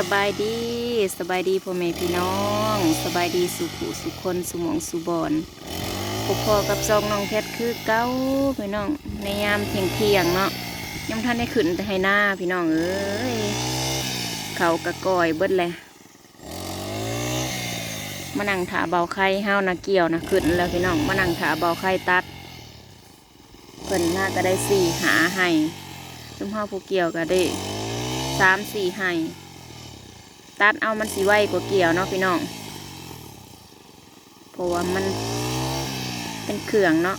สบายดีสบายดีพ่อแม่พี่น้อง สบายดีสุขุสุขคนสุหมองสุบอนพบพอกับซองน้องแคทคือเก้าพี่น้องในยามเที่ยงเที่ยงเนาะยังท่านได้ขึ้นแต่ให้หน้าพี่น้องเอ้ยเขากระกอยเบิดเลยมานั่งถาเบาไข่ห้าวนะเกี่ยวนะขึ้นแล้วพี่น้องมานั่งถาเบาไข่ตัดเพิ่นน่าก็ได้สี่หาให้ซุมห้าผู้เกี่ยวก็ได้สามสี่ไห้ ตัดเอามันสีไวกว่าเกี่ยวเนาะพี่น้องเพราะว่ามันเป็นเครื่องเนาะ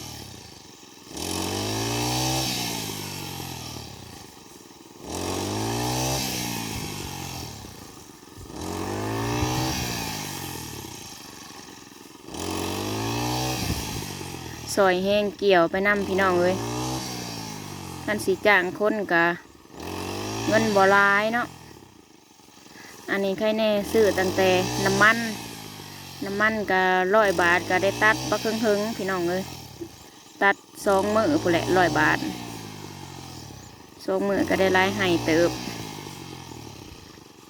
ซอยแห้งเกี่ยวไปนํพี่น้องเลยท่านสีจางค้นกะเงินบ่หลายเนาะ อันนี้ใครแน่ซื้อตั้งแต่น้ำมัน น้ำมันก็ร้อยบาทก็ได้ตัดบักเฮิงๆพี่น้องเลยตัดสองมือผู้แหละร้อยบาทสองมือก็ได้รายให้เติบ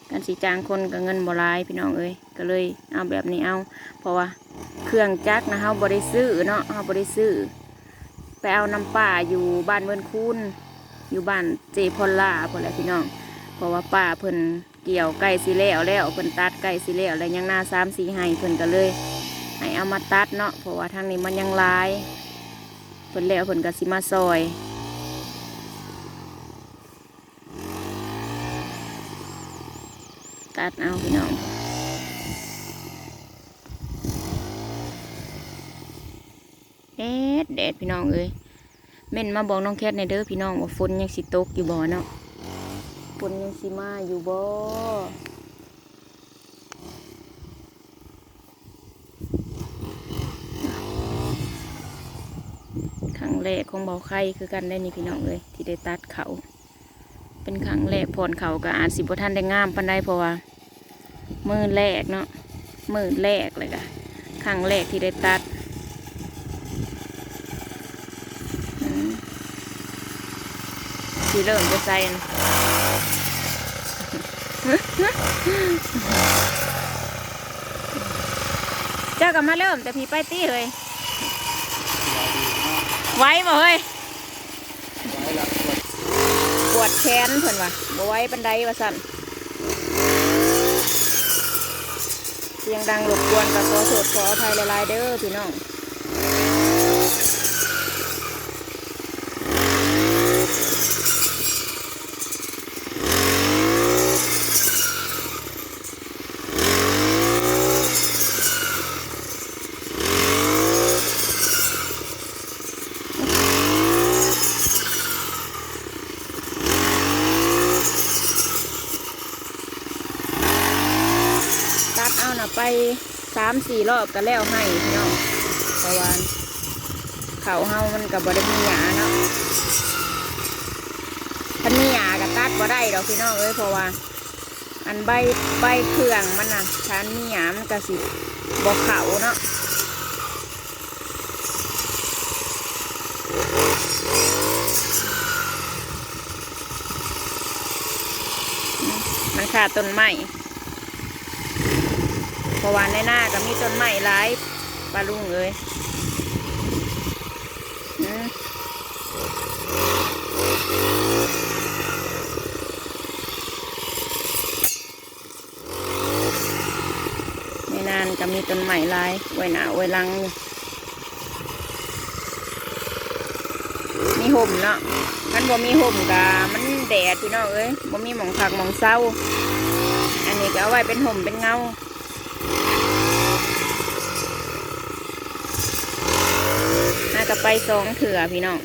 กันสีจางคนก็เงินบ่หลายพี่น้องเอ้ยก็เลยเอาแบบนี้เอา เพราะว่าเครื่องจักรนะเฮาบ่ได้ซื้อเนาะเฮาบ่ได้ซื้อไปเอาน้ำป่าอยู่บ้านเวินคูนอยู่บ้านเจพอลล่าพอแหละพี่น้อง เพราะว่าป้าเพิ่น เกี่ยวไก่สิแล้วแล้วเพิ่นตัดไก่สิแล้วแล้วยังหน้าสามสี่ให้เพิ่นก็เลย ให้เอามาตัดเนาะเพราะว่าทางนี้มันยังลายเพิ่นแล้วเพิ่นก็สิมาซอยตัดเอาพี่น้องเอ็ดแดดพี่น้องเอ้ยเม่นมาบอกน้องแคทในเด้อพี่น้องว่าฝนยังสิตกอยู่บ่เนาะ ฝนยังสิมาอยู่บ่ครั้งแรกของเบาไข่คือกันได้นี่พี่น้องเลยที่ได้ตัดเขา เป็นครั้งแรกพรเขาก็อาจสิบ่ทันได้งามปันได้เพราะว่ามือแรกเนาะมือแรกเลยกะครั้งแรกที่ได้ตัดอืมสีเริ่มจะใส่นะ เจ้ากับมาเริ่มแต่พี่ไปตี้เลยไว้บ่เฮ้ยปวดแขนเพิ่อนวะบ่ไว้ปันไดว่าสั่นเสียงดังรบกวนกับขอโทษขออภัยหลายๆเด้อพี่น้อง ตัดเอาน่ะไปสามสี่รอบก็แล้วให้พี่น้องเพราะว่าเขาเฮามันกับบได้มีหยาเนาะถ้ามีหยาก็ตัดบ่ได้ดอกพี่น้องเอ้ยเพราะว่า อันใบใบเครื่องมันน่ะถ้ามีหยามันก็สิบ่เขาเนาะมมันขาดต้นไม้ เพราะว่าในหน้าก็มีต้นไม้หลายปลาลุงเอ้ยอืมในานก็มีต้นไม้หลายไว้หนาไว้ลัง มีห่มเนาะมันบ่มีห่มกะมันแดดพี่น้องเอ้ยบ่มีหมองผักหมองเศร้า อันนี้ก็เอาไว้เป็นห่มเป็นเงา น่าจะไปสองเถื่อพี่น้อง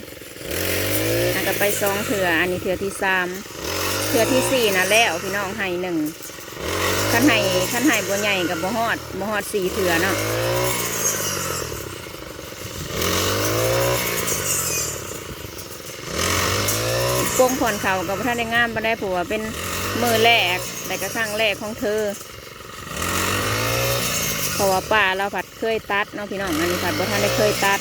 น่าจะไปสองเถื่ออันนี้เถื่อที่สามเถื่อที่สี่นะแล้วพี่น้องให้หนึ่งขั้นให้ขั้นให้บัวใหญ่กับบัวฮอดบัวฮอดสี่เถื่อเนาะกงผ่อนเขากับท่านได้งามมาได้ผัวเป็นมือแรกแต่ก็ครั้งแรกของเธอ เพราะว่าป้าเราผัดเคยตัดเนาะพี่น้องอันนี้ผัดบ่ท่านได้เคยตัด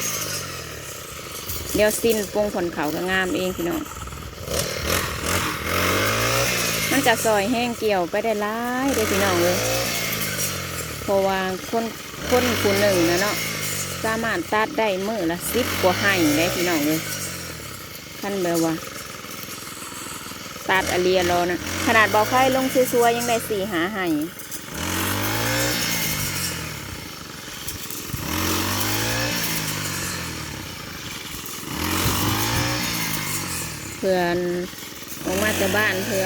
เดี๋ยวสิ้นปรุงผลเขาก็งามเองพี่น้องมันจะซอยแห้งเกี่ยวไปได้หลายเด้พี่น้องเลยเพราะว่าคนคนผู้หนึ่งนะเนาะสามารถตัดได้มือละสิบกว่าให้ได้พี่น้องเลยท่านแบบว่าตัดอเลียรอนะขนาดเบาไข่ลงซัวๆยังได้สี่หาให้ พื่อนออกมาจากบ้านเพื่อ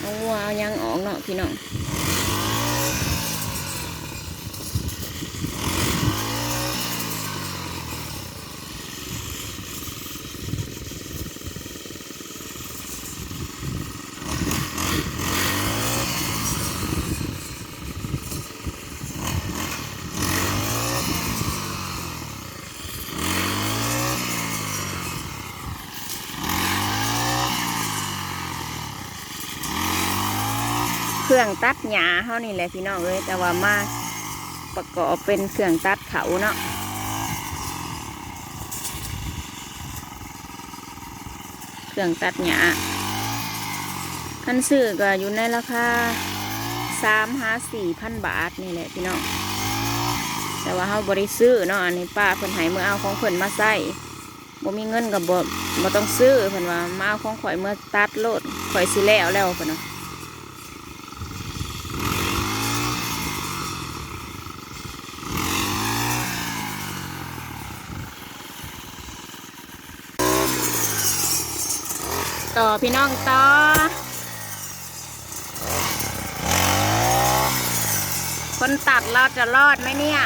เอาวัวเอายังออกเนาะพี่น้อง รื่องตัดหญ้าเฮานี่แหละพี่น้องเอ้ยแต่ว่ามาประกอบเป็นเครื่องตัดเขาเนาะเครื่องตัดหญ้าคันซื้อก็อยู่ในราคาสามห้าสี่พันบาทนี่แหละพี่น้องแต่ว่าเฮาบริซื้อเนาะอันนี้ป้าเพิ่นให้เมื่อเอาของเพิ่นมาใส่บ่มีเงินกับบ่บ่ต้องซื้อเพิ่นว่ามาเอาของข่อยเมื่อตัดโลดข่อยสิแล้วแล้วเพิ่นเนาะ ต่อพี่น้องต่อคนตัดเราจะรอดไหมเนี่ย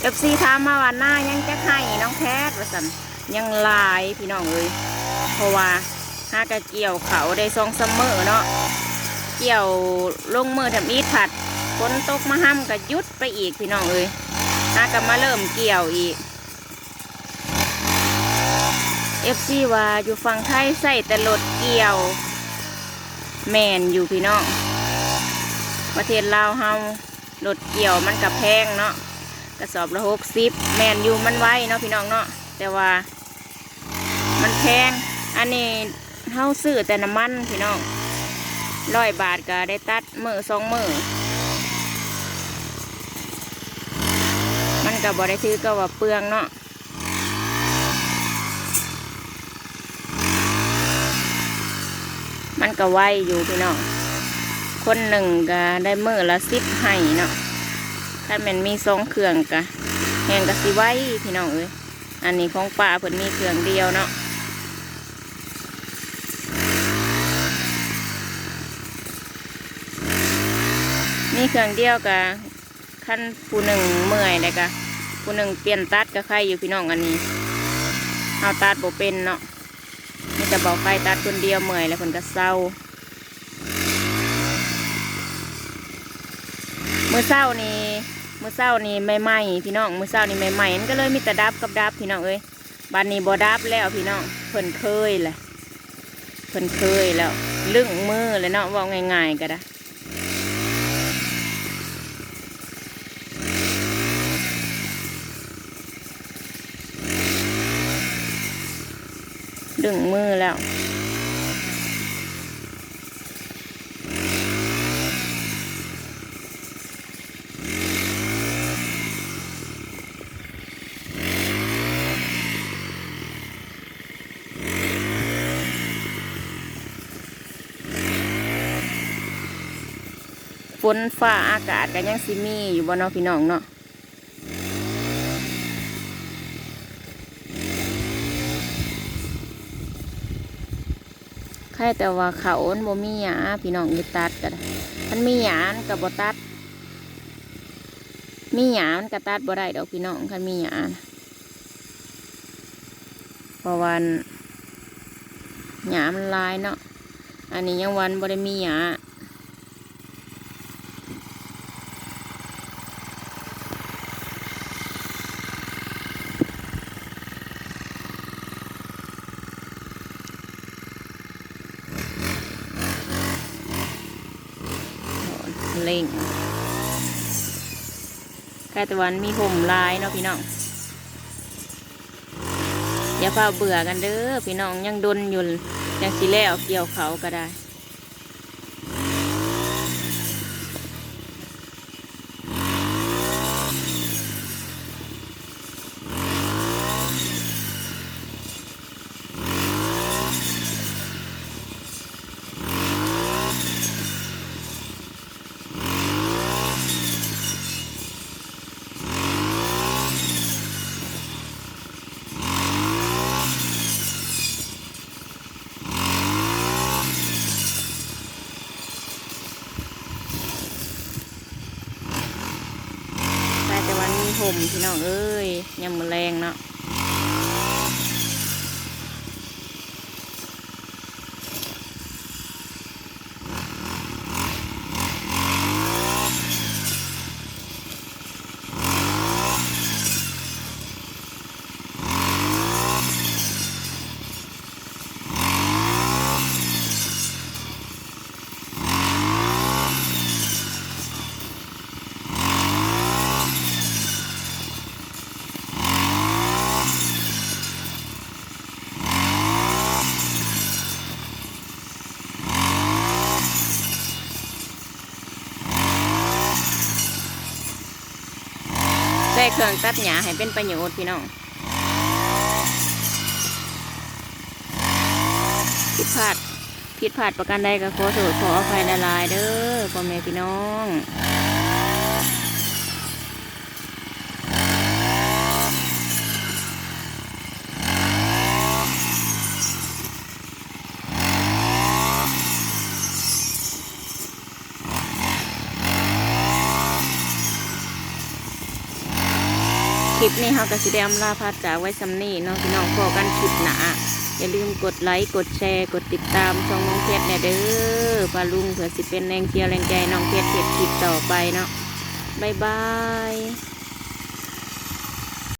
เอฟซีถามมาว่าหน้ายังจะให้น้องแพทย์ว่าสันยังลายพี่น้องเอ้ยเพราะว่าห้ากะเกี่ยวเขาได้ซองซัมเมอร์เนาะเกี่ยวลงมือทำอีทผัดฝนตกมาห้ำกระยุดไปอีกพี่น้องเอ้ยห้ากะมาเริ่มเกี่ยวอีก เอฟซีว่าอยู่ฝั่งไทยใส่แต่รถเกี่ยว แมนอยู่พี่น้อง ประเทศลาวเฮารถเกี่ยวมันกับแพงเนาะกระสอบละหกสิบแมนอยู่มันไว้เนาะพี่น้องเนาะแต่ว่า มันแพง อันนี้เฮาซื้อแต่น้ำมันพี่น้องร้อยบาทก็ได้ตัดมือสองมือมันก็บ่ได้ถือก็ว่าเปลืองเนาะ มันก็ไวอยู่พี่น้อง คนหนึ่งก็ได้มือละสิบให้เนาะถ้ามันมีสองเครื่องก็แหงก็สิไวพี่น้องเอ้ยอันนี้ของป้าเพิ่นมีเครื่องเดียวเนาะมีเครื่องเดียวกับขั้นผู้หนึ่งเมื่อยเลยกะผู้หนึ่งเปลี่ยนตัดก็ใครอยู่พี่น้องอันนี้เอาตัดบ่เป็นเนาะ จะบอกใครตัดคนเดียวเมื่อยแล้วคนก็เศร้าเมื่อเศร้านี่เมื่อเศร้านี่ใหม่ๆพี่น้องเมื่อเศร้านี่ใหม่ๆมันก็เลยมีแต่ดับกับดับพี่น้องเอ้ยบานนี้บอดับแล้วพี่น้องเพิ่นเคยแหละเพิ่นเคยแล้วลึงมือเลยเนาะว่าง่ายๆก็ได้ ดึงมือแล้ว ฝนฟ้าอากาศก็ยังสิมีอยู่บ่เนาะพี่น้องเนาะ ค่แต่ว่าเขามันบ่มีหยาพี่น้องอยู่ตัดกันมันมีหยานกับบ่ตัด มีหยามันก็ตัดบ่ได้ดอกพี่น้องคันมีหยานะเพราะวันหยามันลายเนาะอันนี้ยังวันบ่ได้มีหยา เล่งใตะวันมีห่มลายเนาะพี่น้องอย่าเฝ้าเบื่อกันเด้อพี่น้องยังดนอยู่ยังสิแล้วเกี่ยวเขาก็ได้ ห่มพี่น้องเอ้ยยำมือแรงเนาะ รื่องตัดหญ้าให้เป็นประโยชน์พี่น้องผิดพลาดผิดพลาดประการใดก็ขอโทษขออภัยละลายเด้อพ่อแม่พี่น้อง คลิปนี้เราก็สิได้อำลาพาจากไว้สำนีเนาะพี่น้องพอกันคลิปหนาอย่าลืมกดไลค์กดแชร์ กดติดตามช่องน้องเพชรเนี่ยเด้อปลาลุงเผื่อสิเป็นแรงเชียร์แรงใจน้องเพชรเพชรคลิปต่อไปเนาะบ๊ายบาย